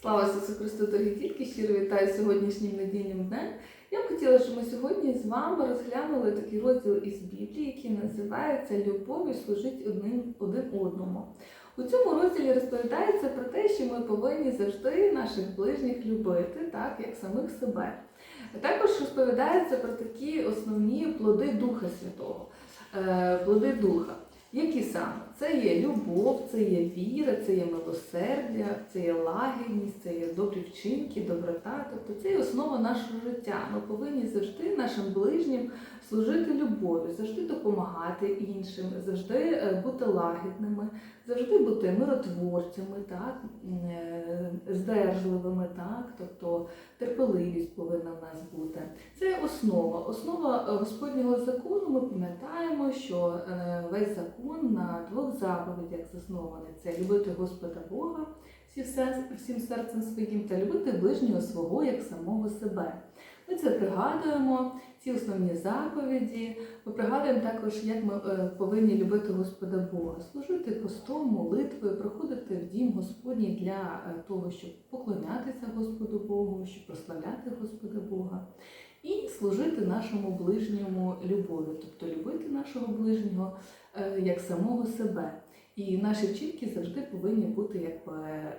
Слава Ісусу Христу, дорогі дітки! Щиро вітаю сьогоднішнім недільним днем. Я б хотіла, щоб ми сьогодні з вами розглянули такий розділ із Біблії, який називається Любові служить одним один одному. У цьому розділі розповідається про те, що ми повинні завжди наших ближніх любити, так як самих себе. Також розповідається про такі основні плоди Духа Святого, е, плоди Духа. Які саме? Це є любов, це є віра, це є милосердя, це є лагідність, це є добрі вчинки, доброта. Тобто це є основа нашого життя. Ми повинні завжди нашим ближнім служити любов'ю, завжди допомагати іншим, завжди е, бути лагідними, завжди бути миротворцями, так, е, здержливими, так, тобто терпеливість повинна в нас бути. Це основа. Основа е, Господнього закону. Ми пам'ятаємо, що весь закон на двох заповідях заснований: це любити Господа Бога всім серцем своїм та любити ближнього свого як самого себе. Ми це пригадуємо, ці основні заповіді. Ми пригадуємо також, як ми е, повинні любити Господа Бога, служити постом, молитвою, приходити в дім Господній для е, того, щоб поклонятися Господу Богу, щоб прославляти Господа Бога. І служити нашому ближньому любов'ю, тобто любити нашого ближнього е, як самого себе. І наші вчинки завжди повинні бути якби, е,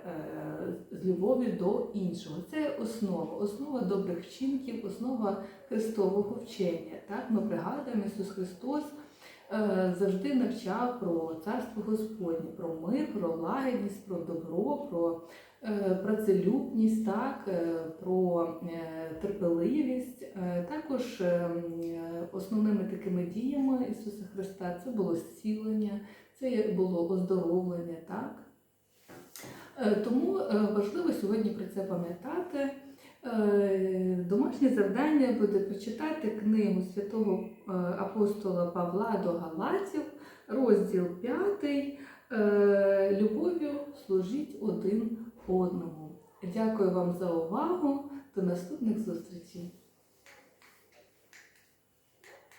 з любов'ю до іншого. Це основа, основа добрих вчинків, основа Христового вчення. Так? Ми пригадуємо, Ісус Христос е, завжди навчав про царство Господнє, про мир, про лагідність, про добро, про працелюбність, так? про терпеливість. Е, Також е, м, е, основними такими діями Ісуса Христа це було зцілення, це було оздоровлення, так? Е, Тому важливо сьогодні про це пам'ятати. Домашнє завдання буде прочитати книгу святого апостола Павла до Галатів, розділ 5. е, Любов'ю служіть один одному. Дякую вам за увагу. До наступних зустрічей!